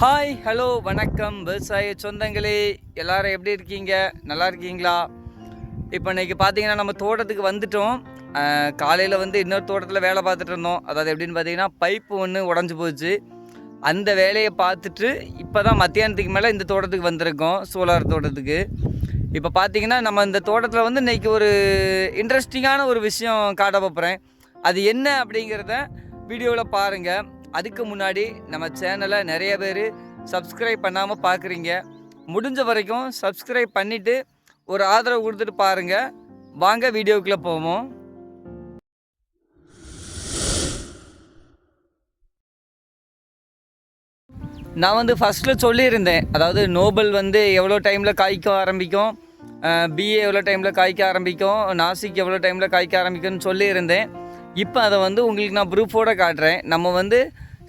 Hi hello வணக்கம். விவசாய சொந்தங்களே எல்லாரும் எப்படி இருக்கீங்க? நல்லா இருக்கீங்களா? இப்போ இன்னைக்கு பார்த்தீங்கன்னா நம்ம தோட்டத்துக்கு வந்துட்டோம். காலையில் வந்து இன்னொரு தோட்டத்தில் வேலை பார்த்துட்டு இருந்தோம். அதாவது எப்படின்னு பார்த்தீங்கன்னா பைப்பு ஒன்று உடஞ்சி போச்சு. அந்த வேலையை பார்த்துட்டு இப்போ தான் மத்தியானத்துக்கு மேலே இந்த தோட்டத்துக்கு வந்திருக்கோம் சோலார் தோட்டத்துக்கு. இப்போ பார்த்தீங்கன்னா நம்ம இந்த தோட்டத்தில் வந்து இன்றைக்கி ஒரு இன்ட்ரெஸ்டிங்கான ஒரு விஷயம் காட்ட போகிறேன் அது என்ன அப்படிங்கிறத வீடியோவில் பாருங்கள் அதுக்கு முன்னாடி நம்ம சேனலை நிறைய பேர் சப்ஸ்கிரைப் பண்ணாமல் பார்க்குறீங்க முடிஞ்ச வரைக்கும் சப்ஸ்கிரைப் பண்ணிவிட்டு ஒரு ஆதரவு கொடுத்துட்டு பாருங்கள் வாங்க வீடியோக்குள்ளே போவோம். நான் வந்து ஃபஸ்ட்டில் சொல்லியிருந்தேன். அதாவது நோபல் வந்து எவ்வளோ டைமில் காய்க்க ஆரம்பிக்கும்? பிஏ எவ்வளோ டைமில் காய்க்க ஆரம்பிக்கும்? நாசிக் எவ்வளோ டைமில் காய்க்க ஆரம்பிக்கும்னு சொல்லியிருந்தேன். இப்போ அதை வந்து உங்களுக்கு நான் ப்ரூஃபோடு காட்டுறேன். நம்ம வந்து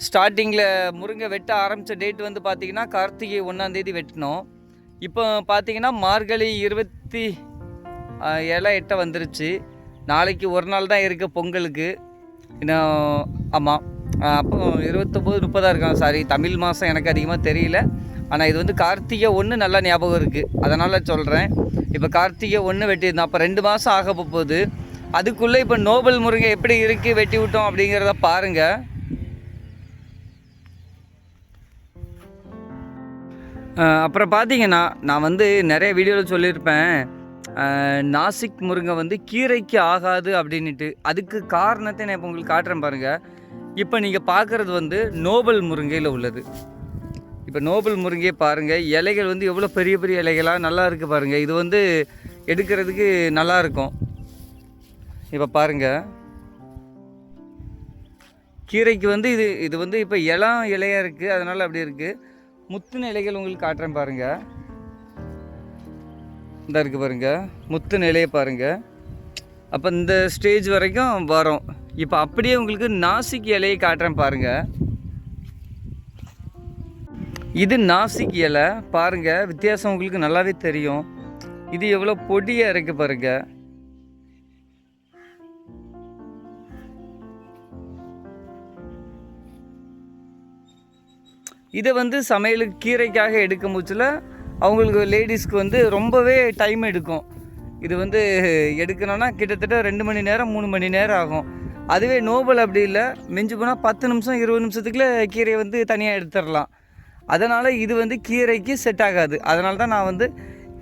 ஸ்டார்டிங்கில் முருங்கை வெட்ட ஆரம்பித்த டேட் வந்து பார்த்திங்கன்னா கார்த்திகை ஒன்றாந்தேதி வெட்டினோம். இப்போ பார்த்தீங்கன்னா மார்கழி இருபத்தி ஏழை ஏழா எட்ட வந்துருச்சு. நாளைக்கு ஒரு நாள் தான் இருக்குது பொங்கலுக்கு. இன்னும் ஆமாம் அப்போ இருபத்தொம்போது முப்பதாக இருக்கான் சாரி தமிழ் மாதம் எனக்கு அதிகமாக தெரியல. ஆனால் இது வந்து கார்த்திகை ஒன்று நல்லா ஞாபகம் இருக்குது அதனால் சொல்கிறேன் இப்போ கார்த்திகை ஒன்று வெட்டியிருந்தோம். அப்போ ரெண்டு மாதம் ஆக போகுது. அதுக்குள்ளே இப்போ நோபல் முருங்கை எப்படி இருக்குது வெட்டி விட்டோம் அப்படிங்கிறத பாருங்கள் அப்புறம் பார்த்தீங்கன்னா நான் வந்து நிறைய வீடியோவில் சொல்லியிருப்பேன். நாசிக் முருங்கை வந்து கீரைக்கு ஆகாது அப்படின்ட்டு அதுக்கு காரணத்தை நான் இப்போ உங்களுக்கு காட்டுறேன் பாருங்கள் இப்போ நீங்கள் பார்க்குறது வந்து நோபல் முருங்கையில் உள்ளது. இப்போ நோபல் முருங்கையை பாருங்கள் இலைகள் வந்து எவ்வளோ பெரிய பெரிய இலைகளாக நல்லா இருக்குது பாருங்கள் இது வந்து எடுக்கிறதுக்கு நல்லா இருக்கும். இப்போ பாருங்கள் கீரைக்கு வந்து இது இது வந்து இப்போ இளம் இலையாக இருக்குது அதனால் அப்படி இருக்குது முத்துன இலைகள் உங்களுக்கு காட்டுறேன் பாருங்கள் இந்த இருக்குது பாருங்க. முத்துன இலையை பாருங்கள் அப்போ இந்த ஸ்டேஜ் வரைக்கும் வரும். இப்போ அப்படியே உங்களுக்கு நாசிக் இலையை காட்டுறேன் பாருங்கள் இது நாசிக் இலை. பாருங்கள் வித்தியாசம் உங்களுக்கு நல்லாவே தெரியும். இது எவ்வளோ பொடியாக இருக்குது பாருங்கள் இதை வந்து சமையலுக்கு கீரைக்காக எடுக்கும் போச்சில் அவங்களுக்கு லேடிஸ்க்கு வந்து ரொம்பவே டைம் எடுக்கும். இது வந்து எடுக்கணும்னா கிட்டத்தட்ட ரெண்டு மணி நேரம் மூணு மணி நேரம் ஆகும். அதுவே நோபல் அப்படி இல்லை. மிஞ்சி போனால் பத்து நிமிஷம் இருபது நிமிஷத்துக்குள்ளே கீரையை வந்து தனியாக எடுத்துடலாம். அதனால் இது வந்து கீரைக்கு செட் ஆகாது. அதனால தான் நான் வந்து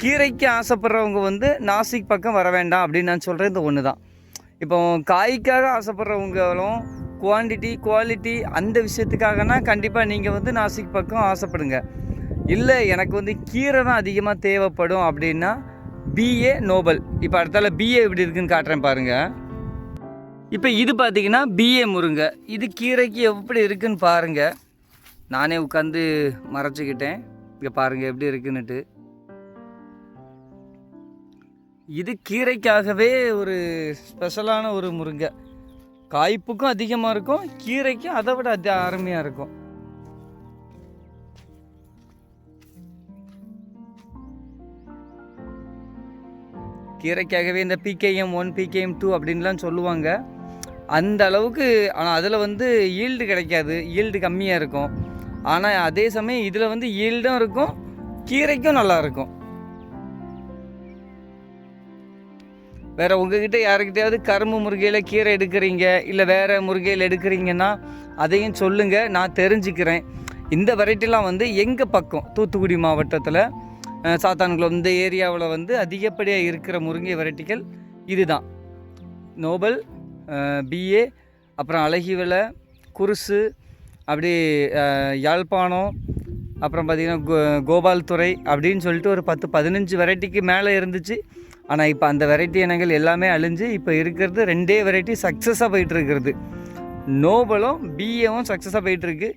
கீரைக்கு ஆசைப்படுறவங்க வந்து நாசிக் பக்கம் வர வேண்டாம் அப்படின்னு நான் சொல்கிறேன் இந்த ஒன்று தான் இப்போ காய்க்காக ஆசைப்படுறவங்களும் குவான்டிட்டி குவாலிட்டி அந்த விஷயத்துக்காகனா கண்டிப்பாக நீங்கள் வந்து நாசிக் பக்கம் ஆசைப்படுங்க. இல்லை எனக்கு வந்து கீரை தான் அதிகமாக தேவைப்படும் அப்படின்னா பிஏ நோபல் இப்போ அடுத்தால பிஏ எப்படி இருக்குன்னு காட்டுறேன் பாருங்கள் இப்போ இது பார்த்தீங்கன்னா பிஏ முருங்கை. இது கீரைக்கு எப்படி இருக்குன்னு பாருங்கள் நானே உட்காந்து மறைச்சிக்கிட்டேன். இங்கே பாருங்கள் எப்படி இருக்குன்னுட்டு. இது கீரைக்காகவே ஒரு ஸ்பெஷலான ஒரு முருங்கை. காய்ப்புக்கும் அதிகமாக இருக்கும் கீரைக்கும் அதை விட அதி அருமையாக இருக்கும். கீரைக்காகவே இந்த பிகேஎம் ஒன் பிகேஎம் டூ அப்படின்லாம் சொல்லுவாங்க. அந்த அளவுக்கு ஆனால் அதில் வந்து ஈல்டு கிடைக்காது ஈல்டு கம்மியாக இருக்கும். ஆனால் அதே சமயம் இதில் வந்து ஈல்டும் இருக்கும் கீரைக்கும் நல்லாயிருக்கும் வேறு உங்ககிட்ட யாருக்கிட்டையாவது கரும்பு முருகையில் கீரை எடுக்கிறீங்க இல்லை வேறு முருகையில் எடுக்கிறீங்கன்னா அதையும் சொல்லுங்கள் நான் தெரிஞ்சுக்கிறேன். இந்த வெரைட்டிலாம் வந்து எங்கள் பக்கம்? தூத்துக்குடி மாவட்டத்தில் சாத்தான்குளம் இந்த ஏரியாவில் வந்து அதிகப்படியாக இருக்கிற முருங்கை வெரைட்டிகள் இதுதான். நோபல் பிஏ அப்புறம் அழகிவலை குருசு அப்படி யாழ்ப்பாணம் அப்புறம் பார்த்திங்கன்னா கோ கோபால் துறை அப்படின்னு சொல்லிட்டு ஒரு பத்து பதினஞ்சு வெரைட்டிக்கு மேலே இருந்துச்சு. ஆனால் இப்போ அந்த வெரைட்டி இனங்கள் எல்லாமே அழிஞ்சு இப்போ இருக்கிறது ரெண்டே வெரைட்டி சக்ஸஸாக போயிட்டுருக்கிறது. நோபலும் பிஏவும் சக்ஸஸாக போயிட்டுருக்கு.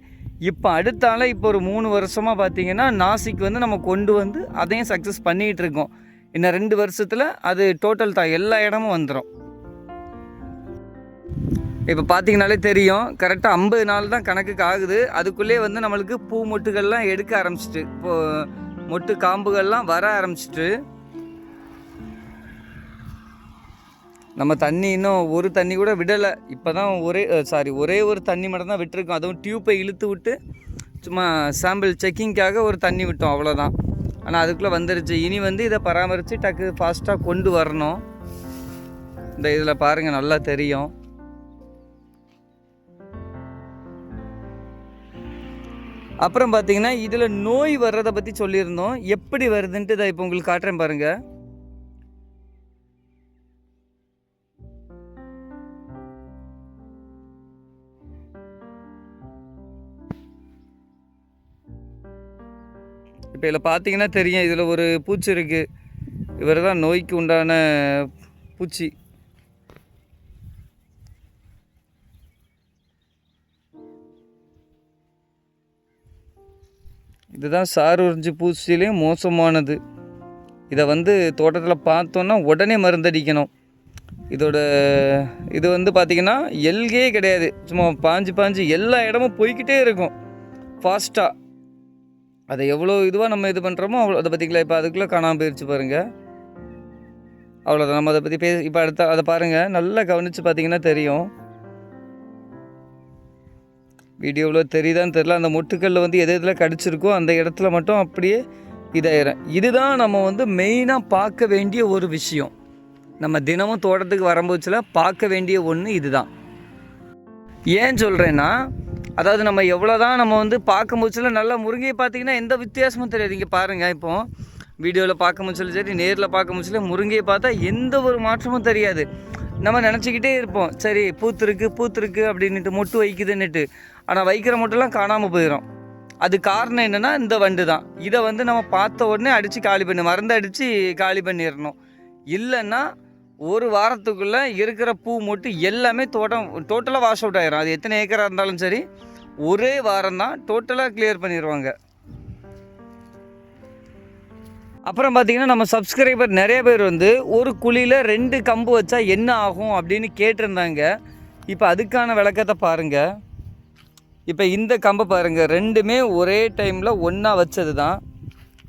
இப்போ அடுத்தால இப்போ ஒரு மூணு வருஷமாக பார்த்தீங்கன்னா நாசிக் வந்து நம்ம கொண்டு வந்து அதையும் சக்ஸஸ் பண்ணிகிட்டு இருக்கோம் இன்னும் ரெண்டு வருஷத்தில் அது டோட்டல் தான் எல்லா இடமும் வந்துடும் இப்போ பார்த்தீங்கனாலே தெரியும் கரெக்டாக ஐம்பது நாள் தான் கணக்குக்கு ஆகுது. அதுக்குள்ளே வந்து நம்மளுக்கு பூ மொட்டுகள்லாம் எடுக்க ஆரம்பிச்சிட்டு இப்போது மொட்டு காம்புகள்லாம் வர ஆரம்பிச்சிட்டு நம்ம தண்ணி இன்னும் ஒரு தண்ணி கூட விடலை. இப்போ தான் ஒரே சாரி ஒரே ஒரு தண்ணி மட்டும் தான் விட்டுருக்கோம். அதுவும் டியூப்பை இழுத்து விட்டு சும்மா சாம்பிள் செக்கிங்க்காக ஒரு தண்ணி விட்டோம் அவ்வளோதான் ஆனால் அதுக்குள்ளே வந்துருச்சு. இனி வந்து இதை பராமரித்து டக்கு ஃபாஸ்ட்டாக கொண்டு வரணும். இந்த இதில் பாருங்கள் நல்லா தெரியும். அப்புறம் பார்த்தீங்கன்னா இதில் நோய் வர்றதை பற்றி சொல்லியிருந்தோம். எப்படி வருதுன்ட்டு இதை இப்போ உங்களுக்கு காட்டுறேன் பாருங்கள் இப்போ இதில் பார்த்தீங்கன்னா தெரியும் இதில் ஒரு பூச்சி இருக்குது இவர் தான் நோய்க்கு உண்டான பூச்சி. இதுதான் சார் உறிஞ்சி பூச்சியிலே மோசமானது. இதை வந்து தோட்டத்தில் பார்த்தோன்னா உடனே மருந்தடிக்கணும் இதோட இது வந்து பார்த்திங்கன்னா எல்கே கிடையாது. சும்மா பாஞ்சு பாஞ்சு எல்லா இடமும் போய்கிட்டே இருக்கும். ஃபாஸ்ட்டாக அதை எவ்வளோ இதுவாக நம்ம இது பண்ணுறோமோ அவ்வளோ அதை பற்றிக்கலாம் இப்போ அதுக்குள்ளே காணாமல் போயிடுச்சு பாருங்கள் அவ்வளோதான் நம்ம அதை பற்றி பேசி இப்போ அடுத்த அதை பாருங்கள் நல்லா கவனித்து பார்த்தீங்கன்னா தெரியும். வீடியோவில் தெரியுதான்னு தெரில அந்த மொட்டுக்கல்லில் வந்து எது எதில் கடிச்சிருக்கோ அந்த இடத்துல மட்டும் அப்படியே இதாயிரும். இதுதான் நம்ம வந்து மெயினாக பார்க்க வேண்டிய ஒரு விஷயம். நம்ம தினமும் தோட்டத்துக்கு வரம்போச்சில் பார்க்க வேண்டிய ஒன்று இதுதான். ஏன் சொல்கிறேன்னா அதாவது நம்ம எவ்வளோ தான் நம்ம வந்து பார்க்க முடிச்சல நல்லா முருங்கையை பார்த்தீங்கன்னா எந்த வித்தியாசமும் தெரியாது. இங்கே பாருங்கள் இப்போது வீடியோவில் பார்க்க போச்சுல சரி நேரில் பார்க்க போச்சுல முருங்கையை பார்த்தா எந்த ஒரு மாற்றமும் தெரியாது. நம்ம நினச்சிக்கிட்டே இருப்போம் சரி பூத்துருக்கு பூத்துருக்கு அப்படின்ட்டு மொட்டு வைக்குதுன்னுட்டு. ஆனால் வைக்கிற மொட்டெல்லாம் காணாமல் போயிடும் அது காரணம் என்னென்னா இந்த வண்டு தான். இதை வந்து நம்ம பார்த்த உடனே அடித்து காலி பண்ணி மருந்து அடித்து காலி பண்ணிடணும். இல்லைன்னா ஒரு வாரத்துக்குள்ளே இருக்கிற பூ மொட்டு எல்லாமே தோட்டம் டோட்டலாக வாஷ் அவுட் ஆயிரும். அது எத்தனை ஏக்கராக இருந்தாலும் சரி ஒரே வாரம் தான் டோட்டலாக கிளியர் பண்ணிடுவாங்க அப்புறம் பார்த்தீங்கன்னா நம்ம சப்ஸ்கிரைபர் நிறைய பேர் வந்து ஒரு குழியில் ரெண்டு கம்பு வச்சா என்ன ஆகும் அப்படின்னு கேட்டிருந்தாங்க. இப்போ அதுக்கான விளக்கத்தை பாருங்கள் இப்போ இந்த கம்பை பாருங்கள் ரெண்டுமே ஒரே டைமில் ஒன்றா வச்சது தான்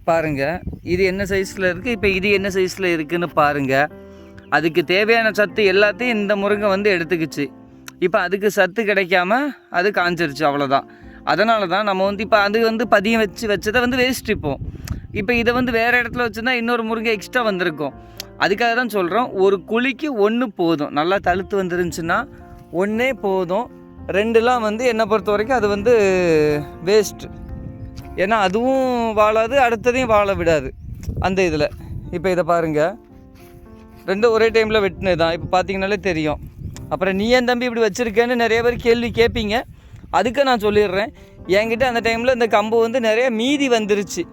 பாருங்கள் இது என்ன சைஸில் இருக்குது இப்போ இது என்ன சைஸில் இருக்குதுன்னு பாருங்கள் அதுக்கு தேவையான சத்து எல்லாத்தையும் இந்த முருங்கை வந்து எடுத்துக்கிச்சு. இப்போ அதுக்கு சத்து கிடைக்காம அது காஞ்சிருச்சு அவ்வளோதான் அதனால தான் நம்ம வந்து இப்போ அது வந்து பதியம் வச்சு வச்சதை வந்து வேஸ்ட் இப்போ இப்போ இதை வந்து வேறு இடத்துல வச்சுருந்தா இன்னொரு முருங்கை எக்ஸ்ட்ரா வந்திருக்கும். அதுக்காக தான் சொல்கிறோம் ஒரு குழிக்கு ஒன்று போதும். நல்லா தழுத்து வந்துருந்துச்சுன்னா ஒன்றே போதும். ரெண்டுலாம் வந்து என்னை பொறுத்த வரைக்கும் அது வந்து வேஸ்ட்டு ஏன்னா அதுவும் வாழாது அடுத்ததையும் வாழ விடாது. அந்த இதில். இப்போ இதை பாருங்கள் ரெண்டும் ஒரே டைமில் வெட்டினது தான் இப்போ பார்த்தீங்கனாலே தெரியும். அப்புறம் நீ ஏன் தம்பி இப்படி வச்சுருக்கேன்னு நிறைய பேர் கேள்வி கேட்பீங்க அதுக்கு நான் சொல்லிடுறேன். என்கிட்ட அந்த டைமில் இந்த கம்பு வந்து நிறைய மீதி வந்துருச்சு.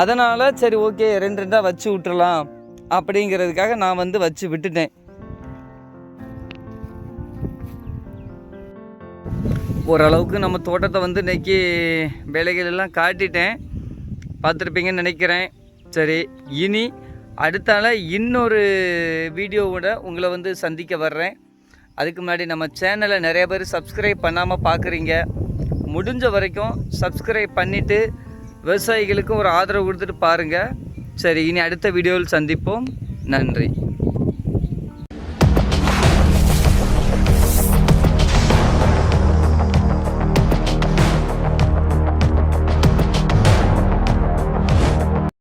அதனால் சரி ஓகே ரெண்டு ரெண்டாக வச்சு விட்டுறலாம் அப்படிங்கிறதுக்காக நான் வந்து வச்சு விட்டுட்டேன். ஓரளவுக்கு நம்ம தோட்டத்தை வந்து இன்றைக்கி வேலைகள் எல்லாம் காட்டிட்டேன். பார்த்துருப்பீங்கன்னு நினைக்கிறேன். சரி இனி அடுத்தால இன்னொரு வீடியோவோட உங்களை வந்து சந்திக்க வர்றேன். அதுக்கு முன்னாடி நம்ம சேனலை நிறைய பேர் சப்ஸ்கிரைப் பண்ணாமல் பார்க்குறீங்க முடிஞ்ச வரைக்கும் சப்ஸ்கிரைப் பண்ணிவிட்டு விவசாயிகளுக்கும் ஒரு ஆதரவு கொடுத்துட்டு பாருங்கள் சரி இனி அடுத்த வீடியோவில் சந்திப்போம். நன்றி.